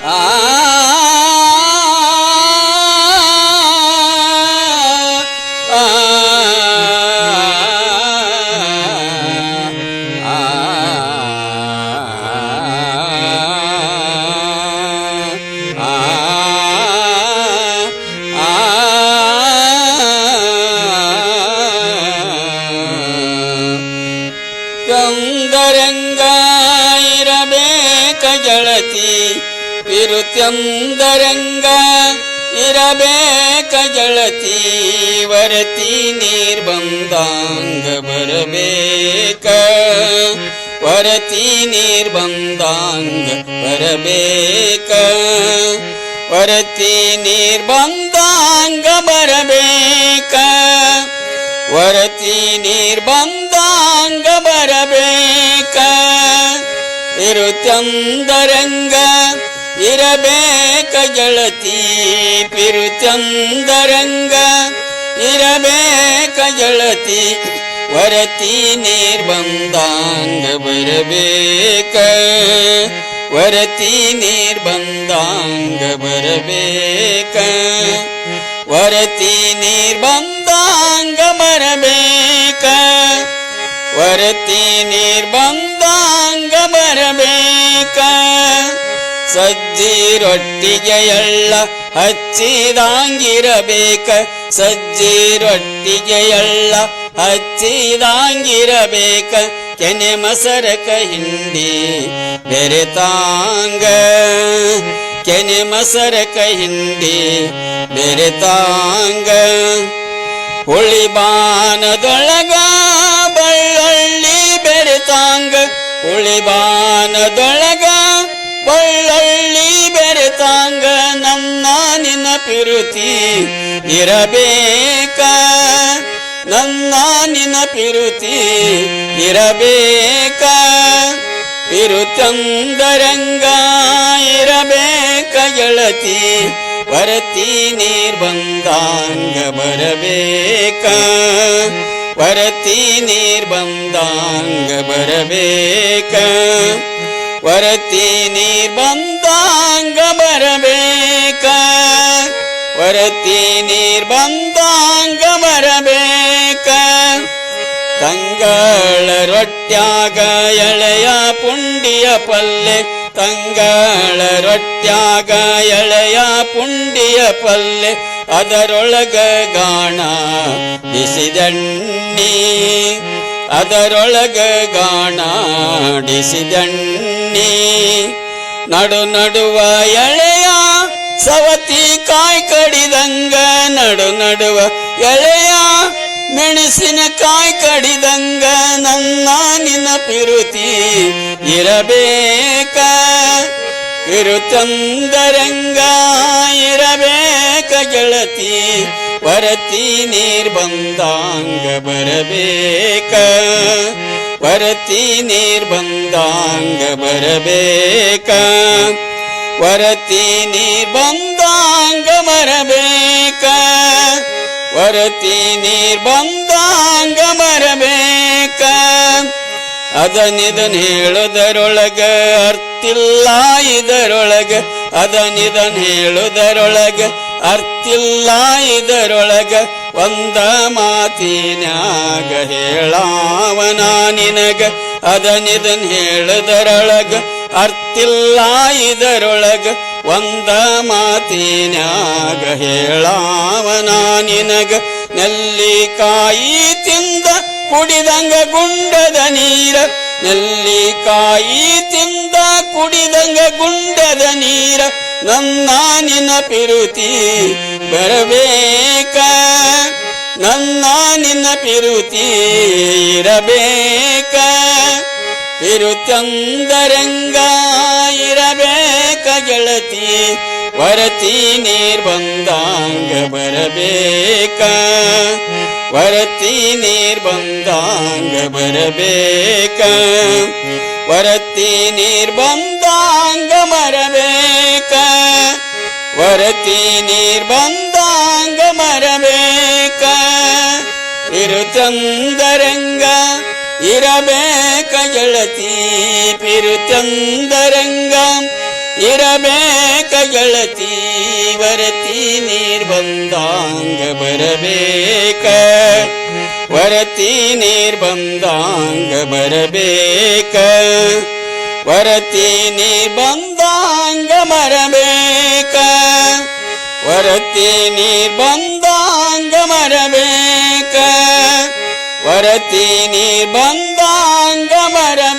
ಗಂಗರಂಗಾಯಿರಬೇಕ ಜಳತಿ ಇರುತ್ಯಂದರಂಗ ಇರಬೇಕ ಜಳತಿ ವರತಿ ನಿರ್ಬಂಧಾಂಗ ಬರಬೇಕ ವರತಿ ನಿರ್ಬಂಧಾಂಗ ಬರಬೇಕ ವರತಿ ನಿರ್ಬಂಧಾಂಗ ಬರಬೇಕ ವರತಿ ನಿರ್ಬಂಧಾಂಗ ಬರಬೇಕ ಇರುತ್ಯಂದರಂಗ ಇರಬೇಕ ಜಳತಿ ಪಿರುಚಂದರಂಗ ಇರಬೇಕ ಜಳತಿ ವರತಿ ನಿರ್ಬಂಧಾಂಗ ಬರಬೇಕ ವರತಿ ನಿರ್ಬಂಧಾಂಗ ಬರಬೇಕ ವರತಿ ನಿರ್ಬಂಧಾಂಗ ಬರಬೇಕ ವರತಿ ನಿರ್ಬಂಧಾಂಗ ಬರಬೇಕ ಸಜ್ಜಿರೊಟ್ಟಿಗೆಯಳ್ಳ ಹಚ್ಚಿದಾಂಗಿರಬೇಕ ಸಜ್ಜಿರೊಟ್ಟಿಗೆಯಳ್ಳ ಹಚ್ಚಿದಾಂಗಿರಬೇಕ ಕೆನೆ ಮಸರಕ ಹಿಂಡಿ ಬೆರೆತಾಂಗ ಕೆನೆ ಮಸರಕ ಹಿಂಡಿ ಬೆರೆತಾಂಗ ಉಳಿಬಾನದೊಳಗ ಬಳ್ಳಳ್ಳಿ ಬೆರೆತಾಂಗ ಉಳಿಬಾನದೊಳ ತಾಂಗ ನನ್ನ ನಿನ್ನ ಪಿರುತಿ ಇರಬೇಕ ನನ್ನ ನಿನ್ನ ಪಿರುತಿ ಇರಬೇಕ ಪಿರುತಂದರಂಗ ಇರಬೇಕ ಗೆಳತಿ ವರತಿ ನೀರ್ ಬಂದಾಂಗ ಬರಬೇಕ ವರತಿ ನೀರ್ ಬಂದಾಂಗ ಬರಬೇಕ வரத்தி நீர் வந்தாங்கமரவேக வரத்தி நீர் வந்தாங்கமரவேக தங்கள ರೊಟ್ಯಾಗ ಎಳೆಯ ಪುಂಡಿಯ ಪಲ್ಲೆ ತಂಗಳ ರೊಟ್ಯಾಗ ಎಳೆಯ ಪುಂಡಿಯ ಪಲ್ಲೆ ಅದರೊಳಗ ಗಾಣ ಬಿಸಿದಣ್ಣಿ ಅದರೊಳಗೆ ಗಾಣಾಡಿಸಿದಣ್ಣಿ ನಡು ನಡುವ ಎಳೆಯ ಸವತಿ ಕಾಯ್ ಕಡಿದಂಗ ನಡು ನಡುವ ಎಳೆಯ ಮೆಣಸಿನ ಕಾಯ್ ಕಡಿದಂಗ ನನ್ನ ನಿನ್ನ ಪಿರುತಿ ಇರಬೇಕ ಇರುತಂದರಂಗ ಇರಬೇಕ ಗೆಳತಿ ವರತಿ ನೀರ್ ಬಂದಾಂಗ ಬರಬೇಕ ವರತಿ ನೀರ್ ಬಂದಾಂಗ ಬರಬೇಕ ವರತಿ ನೀರ್ ಬಂದಾಂಗ ಮರಬೇಕ ವರತಿ ನೀರ್ ಬಂದಾಂಗ ಮರಬೇಕ ಅದನಿದನ್ ಹೇಳುದರೊಳಗ ಅರ್ತಿಲ್ಲ ಇದರೊಳಗ ಅದನಿದನ್ ಹೇಳುದರೊಳಗ ಅರ್ತಿಲ್ಲ ಇದರೊಳಗ ಒಂದ ಮಾತಿನ್ಯಾಗ ಹೇಳಾವನ ನಿನಗ ಅದನಿದನ್ ಹೇಳದರೊಳಗ ಅರ್ತಿಲ್ಲ ಇದರೊಳಗ ಒಂದ ಮಾತಿನಾಗ ಹೇಳಾವನ ನಿನಗ ನೆಲ್ಲಿಕಾಯಿ ತಿಂದ ಕುಡಿದಂಗ ಗುಂಡದ ನೀರ ನೆಲ್ಲಿಕಾಯಿ ತಿಂದ ಕುಡಿದಂಗ ಗುಂಡದ ನೀರ ನನ್ನಾನಿನ ಪಿರುತಿ ಬರಬೇಕ ನನ್ನಾನಿನ ಪಿರುತಿ ಇರಬೇಕ ಪಿರುತಂದರಂಗ ಇರಬೇಕ ಗೆಳತಿ ವರತಿ ನಿರ್ಬಂಧಾಂಗ ಬರಬೇಕ ವರತಿ ನಿರ್ಬಂಧಾಂಗ ಬರಬೇಕ ವರತಿ ನೀರ್ வரத்தி நீர் வந்தாங்க மரபேக்க இருத்தந்தரங்க இரவே கையளத்தி பிருத்தந்தரங்கம் இரவே கையழத்தி வரத்தி நீர் வந்தாங்க வரவேக்க வரத்தி நீர் வந்தாங்க வரவேக்க வரத்தி நீர் வந்தாங்க மரபே ವರತಿ ನೀರ್ ಬಂದಾಂಗ ಮರಬೇಕ ವರತಿ ನೀರ್ ಬಂದಾಂಗ ಮರ